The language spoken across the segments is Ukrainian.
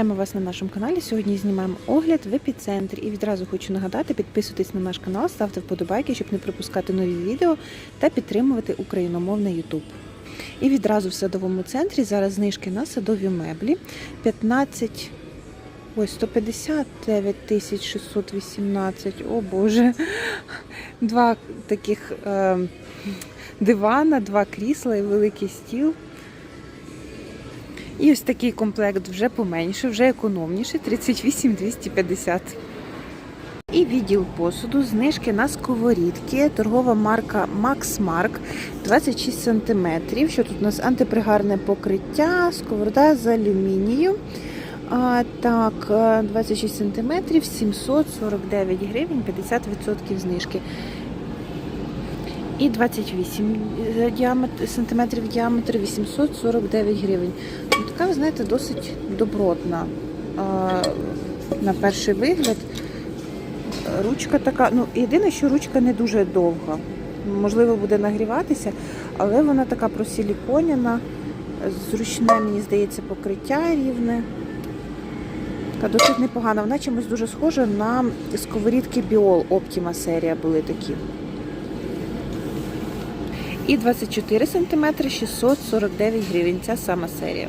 Вітаємо вас на нашому каналі. Сьогодні знімаємо огляд в епіцентрі. І відразу хочу нагадати, підписуйтесь на наш канал, ставте вподобайки, щоб не пропускати нові відео та підтримувати україномовний YouTube. І відразу в садовому центрі зараз знижки на садові меблі 15. Ой, 159 тисяч 618. О Боже. Два таких е, дивана, два крісла і великий стіл. І ось такий комплект вже поменше, вже економніше 38 250. І відділ посуду, знижки на сковорідки, торгова марка Max Mark 26 см. Що тут у нас антипригарне покриття, сковорода з алюмінію. А, так, е, 26 см, 749 гривень, 50% знижки. І 28 діаметр, сантиметрів діаметр 849 гривень. Ну, така, ви знаєте, досить добротна на перший вигляд. Ручка така, ну єдине, що ручка не дуже довга. Можливо, буде нагріватися, але вона така просиліконяна, зручне, мені здається, покриття рівне. Така досить непогана. Вона чимось дуже схожа на сковорідки Біол Optima серія були такі. І 24 см 649 гривень. Ця сама серія.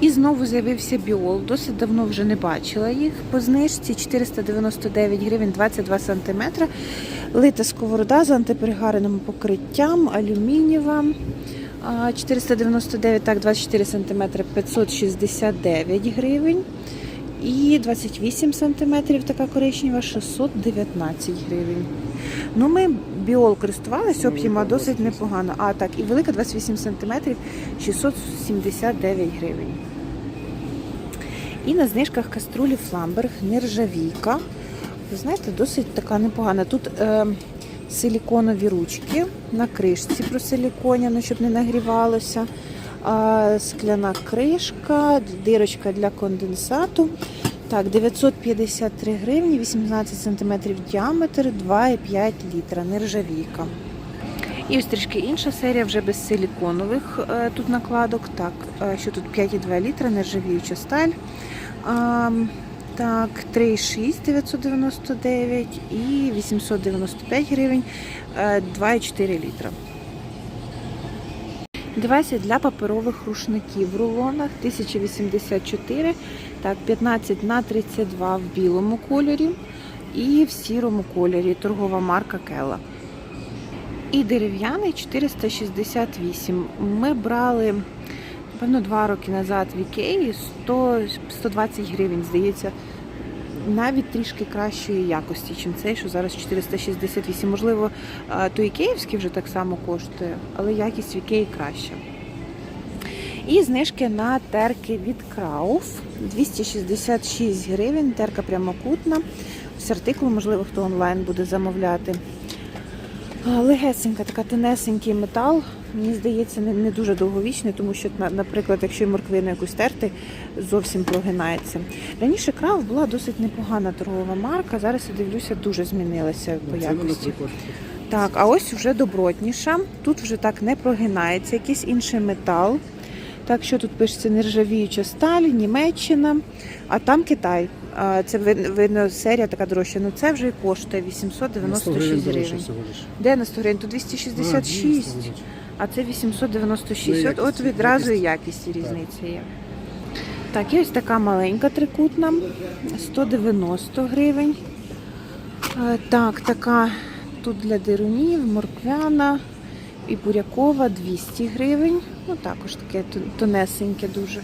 І знову з'явився біол. Досить давно вже не бачила їх. По знижці 499 гривень 22 см. Лита сковорода з антипригарним покриттям, алюмінієва. 499, так, 24 см 569 гривень. І 28 см така коричнева 619 гривень. Ну, ми біол користувалися, Optima досить непогано. А, так, і велика 28 см 679 гривень. І на знижках каструлі Фламберг нержавійка. Ви знаєте, досить така непогана. Тут е, силіконові ручки на кришці просиліконяно, щоб не нагрівалося. Скляна кришка, дирочка для конденсату. Так, 953 гривні, 18 см діаметр, 2,5 літра, нержавійка. І ось трішки інша серія, вже без силіконових е, тут накладок. Так, е, що тут 5,2 літра, нержавіюча сталь. Так, 3,6 999 і 895 гривень, е, 2,4 літра. Девайси для паперових рушників в рулонах 1084, так, 15 на 32 в білому кольорі і в сірому кольорі. Торгова марка Кела. І дерев'яний 468. Ми брали, напевно, два роки назад в Ікеї 100, 120 гривень, здається, навіть трішки кращої якості, ніж цей, що зараз 468. Можливо, то той київський вже так само коштує, але якість в Ікеї краща. І знижки на терки від Крауф 266 гривень, терка прямокутна. З артикул, можливо, хто онлайн буде замовляти. Легесенька, така тонесенький метал. Мені здається, не, не дуже довговічний, тому що, на- наприклад, якщо морквину якусь терти, зовсім прогинається. Раніше крав була досить непогана торгова марка. Зараз я дивлюся, дуже змінилася по якості. Так, а ось вже добротніша. Тут вже так не прогинається, якийсь інший метал. Так, що тут пишеться нержавіюча сталь, Німеччина, а там Китай. Це видно серія така дорожча. Ну це вже і коштує 896 гривень. Де на 100 гривень? Тут 266, а це 896. От, от відразу і якість різниця є. Так, і ось така маленька трикутна, 190 гривень. Е, Так, така тут для дирунів, морквяна і бурякова 200 гривень. Ну також таке тонесеньке дуже.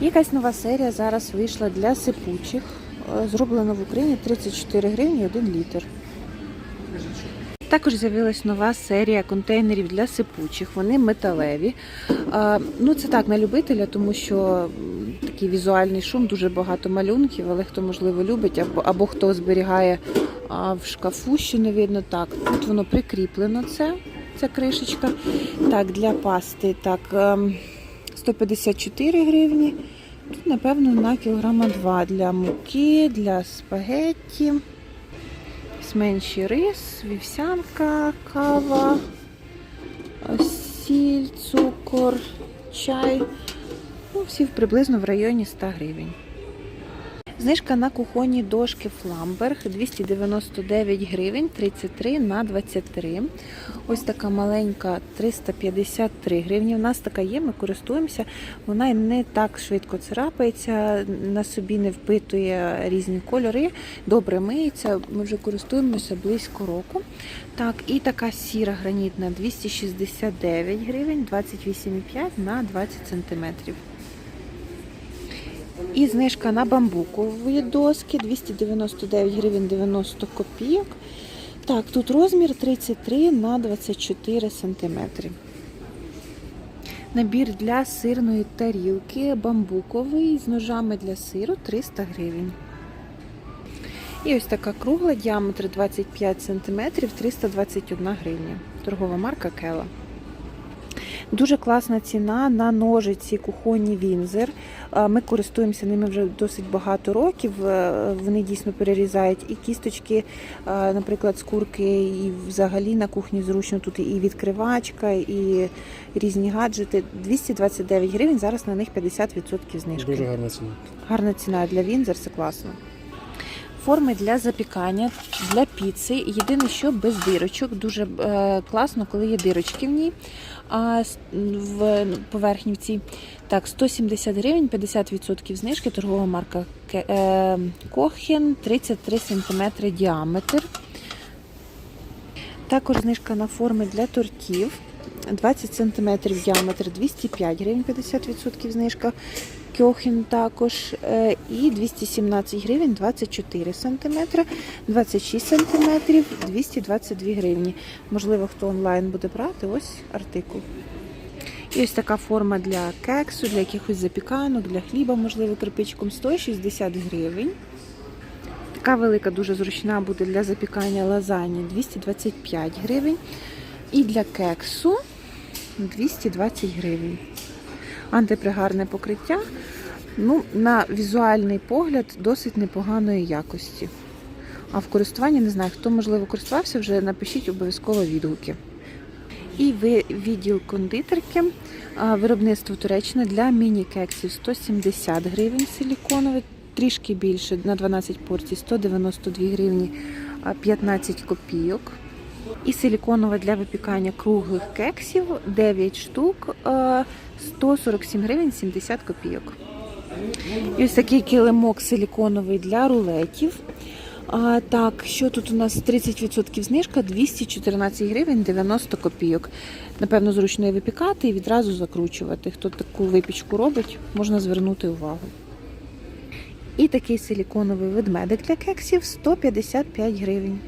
Якась нова серія зараз вийшла для сипучих. Е, Зроблена в Україні 34 гривні 1 літр. Також з'явилась нова серія контейнерів для сипучих. Вони металеві. Ну, це так на любителя, тому що такий візуальний шум, дуже багато малюнків, але хто можливо любить, або, або хто зберігає в шкафу, що не видно. Так, тут воно прикріплено. Це, ця кришечка. Так, для пасти так, ем, 154 гривні. Тут, напевно, на кілограма 2 для муки, для спагетті. Менший рис, вівсянка, кава, сіль, цукор, чай. всі приблизно в районі 100 гривень. Знижка на кухонні дошки Фламберг 299 гривень 33 на 23. Ось така маленька 353 гривні. У нас така є, ми користуємося. Вона не так швидко царапається, на собі не впитує різні кольори, добре миється. Ми вже користуємося близько року. Так, і така сіра гранітна 269 гривень 28,5 на 20 сантиметрів. І знижка на бамбукові доски 299 гривень 90 копійок. Так, тут розмір 33 на 24 сантиметри. Набір для сирної тарілки бамбуковий з ножами для сиру 300 гривень. І ось така кругла, діаметр 25 см, 321 гривня. Торгова марка Кела. Дуже класна ціна на ножиці кухонні Вінзер. Ми користуємося ними вже досить багато років. Е, Вони дійсно перерізають і кісточки, е, наприклад, з курки, і взагалі на кухні зручно тут і відкривачка, і різні гаджети. 229 гривень. Зараз на них 50% знижки. Дуже гарна ціна. Гарна ціна для Вінзер, це класно. Форми для запікання, для піци. Єдине, що без дирочок. Дуже е, класно, коли є дирочки в ній. А в поверхні в цій. Так, 170 гривень, 50% знижки, торгова марка е, Кохен, 33 см діаметр. Також знижка на форми для тортів. 20 см діаметр 205 гривень, 50% знижка. Кьохін також е, і 217 гривень 24 см, 26 см 222 гривні. Можливо, хто онлайн буде брати, ось артикул. І ось така форма для кексу, для якихось запіканок, для хліба, можливо, кирпичком 160 гривень. Така велика, дуже зручна буде для запікання лазані 225 гривень. І для кексу 220 гривень. Антипригарне покриття. Ну, на візуальний погляд досить непоганої якості. А в користуванні не знаю, хто можливо користувався, вже напишіть обов'язково відгуки. І відділ кондитерки, виробництво Туреччина для міні-кексів 170 гривень силіконовий, трішки більше на 12 порцій 192 гривні 15 копійок. І силіконова для випікання круглих кексів 9 штук, 147 гривень 70 копійок. І ось такий килимок силіконовий для рулетів. А, так, що тут у нас 30% знижка 214 гривень 90 копійок. Напевно, зручно і випікати і відразу закручувати. Хто таку випічку робить, можна звернути увагу. І такий силіконовий ведмедик для кексів 155 гривень.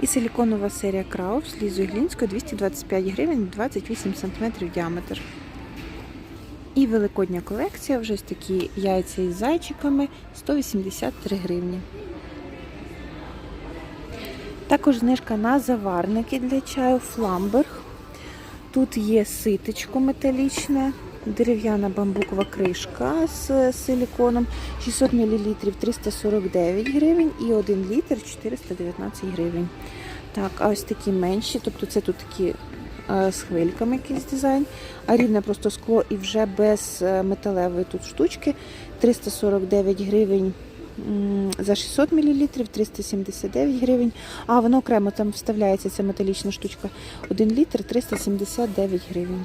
І силіконова серія Крауф з Лізою Глінською 225 гривень 28 см діаметр. І великодня колекція, вже ось такі яйця із зайчиками 183 гривні. Також знижка на заварники для чаю Фламберг. Тут є ситечко металічне, дерев'яна бамбукова кришка з силіконом, 600 мл 349 гривень і 1 літр 419 гривень. Так, а ось такі менші, тобто це тут такі е, з хвильками якийсь дизайн, а рівне просто скло і вже без е, металевої тут штучки 349 гривень за 600 мл, 379 гривень. А воно окремо там вставляється ця металічна штучка. 1 літр 379 гривень.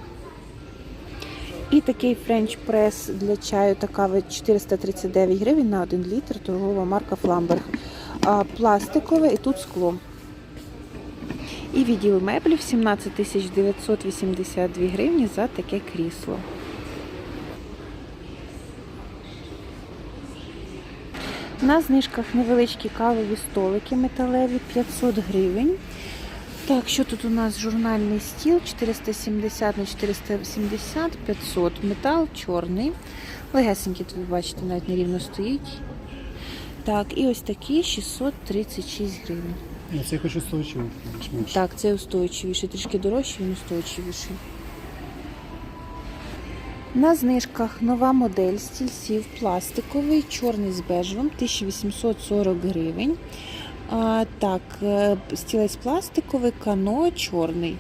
І такий френч прес для чаю така ви 439 гривень на 1 літр, торгова марка Фламберг. Пластикове і тут скло. І відділ меблів 17 982 гривні за таке крісло. На знижках невеличкі кавові столики металеві 500 гривень. Так, що тут у нас журнальний стіл 470 на 470, 500. Метал чорний. Легесенький, тут бачите, навіть нерівно стоїть. Так, і ось такі 636 гривень. Я це хочу устойчиво. більш-менш. Так, це устойчивіший, трішки дорожчий, він устойчивіший. На знижках нова модель стільців пластиковий, чорний з бежевим, 1840 гривень. А, так, е, стілець пластиковий, кано чорний.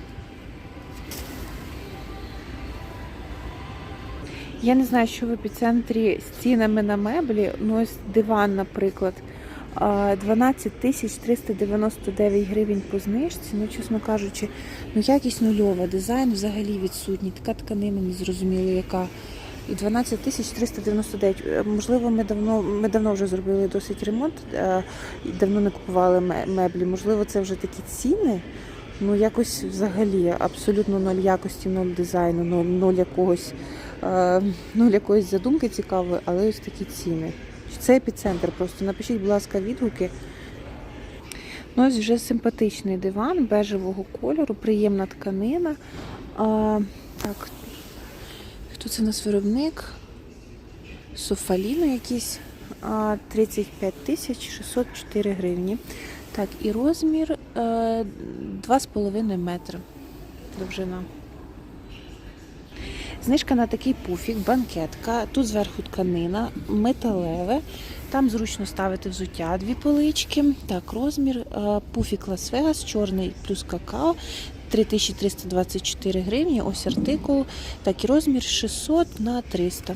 Я не знаю, що в епіцентрі з цінами на меблі. Ну, ось диван, наприклад. 12 тисяч 399 гривень по знижці. Ну, чесно кажучи, ну якість нульова, дизайн взагалі відсутній. Така тканина не зрозуміло, яка. І 12 тисяч 399. Е, Можливо, ми давно, ми давно вже зробили досить ремонт е, давно не купували меблі. Можливо, це вже такі ціни. Ну, якось взагалі абсолютно ноль якості, ноль дизайну, ноль, ноль якогось, е, ноль якоїсь задумки цікавої, але ось такі ціни. Це епіцентр просто. Напишіть, будь ласка, відгуки. Ну, ось вже симпатичний диван бежевого кольору, приємна тканина. А, так, це у нас виробник? Софаліно якийсь. 35 тисяч 604 гривні. Так, і розмір е, 2,5 метри довжина. Знижка на такий пуфік, банкетка. Тут зверху тканина, металеве. Там зручно ставити взуття, дві полички. Так, розмір е, пуфік Лас-Вегас, чорний плюс какао. 3324 гривні, ось артикул. Так, і розмір 600 на 300.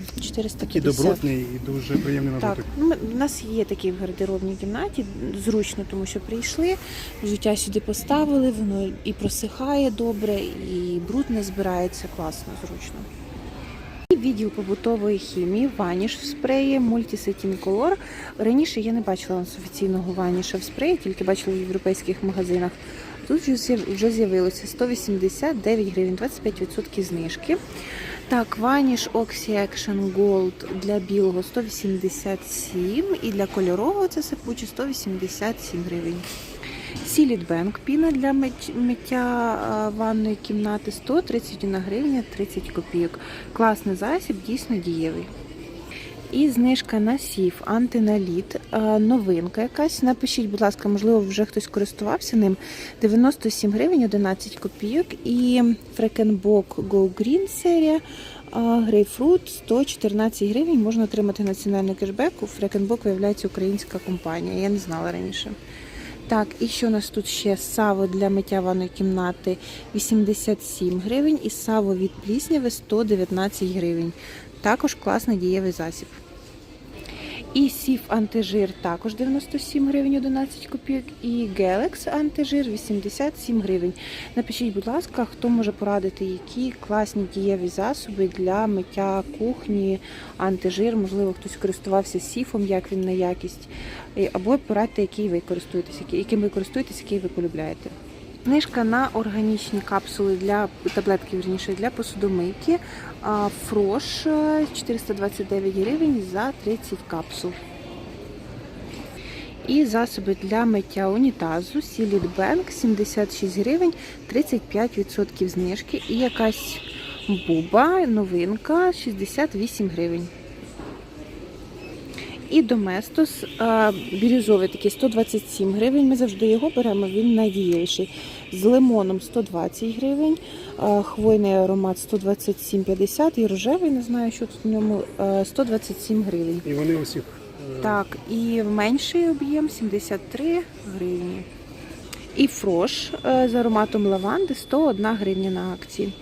Такий добротний і дуже приємний на Так, дотик. ну, ми- у нас є такі в гардеробній кімнаті, зручно, тому що прийшли, взуття сюди поставили, воно і просихає добре, і бруд не збирається, класно, зручно. Відділ побутової хімії, ваніш в спреї, мультисетін колор. Раніше я не бачила у нас офіційного ваніша в спреї, тільки бачила в європейських магазинах. Тут вже з'явилося 189 гривень, 25% знижки. Так, ваніш Oxy Action Gold для білого 187 і для кольорового це сипуче 187 гривень. Сіліт Бенк піна для миття ванної кімнати 131 гривня 30 копійок. Класний засіб, дійсно дієвий. І знижка на сів, антиналіт, новинка якась. Напишіть, будь ласка, можливо, вже хтось користувався ним. 97 гривень 11 копійок. І Фрекенбок Go Green серія. Грейпфрут 114 гривень. Можна отримати національний кешбек. У Фрекенбок виявляється українська компанія. Я не знала раніше. Так, і що у нас тут ще? Саво для миття ванної кімнати 87 гривень і саво від плісняви 119 гривень. Також класний дієвий засіб. І сів антижир також 97 гривень 11 копійок. І Гелекс антижир 87 гривень. Напишіть, будь ласка, хто може порадити, які класні дієві засоби для миття кухні, антижир, можливо, хтось користувався сіфом, як він на якість. Або порадьте, який ви користуєтесь, яким ви користуєтесь, який ви полюбляєте. Книжка на органічні капсули для таблетки, верніше, для посудомийки. Фрош е, 429 гривень за 30 капсул. І засоби для миття унітазу Сіліт Бенк 76 гривень, 35% знижки. І якась буба, новинка 68 гривень. І Доместос бірюзовий такий 127 гривень. Ми завжди його беремо, він найдієвіший. З лимоном 120 гривень, хвойний аромат 127,50 і рожевий, не знаю, що тут в ньому, е, 127 гривень. І вони усіх. е, Так, і менший об'єм 73 гривні. І фрош е, з ароматом лаванди 101 гривня на акції.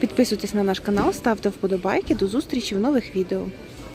Підписуйтесь на наш канал, ставте вподобайки. До зустрічі в нових відео.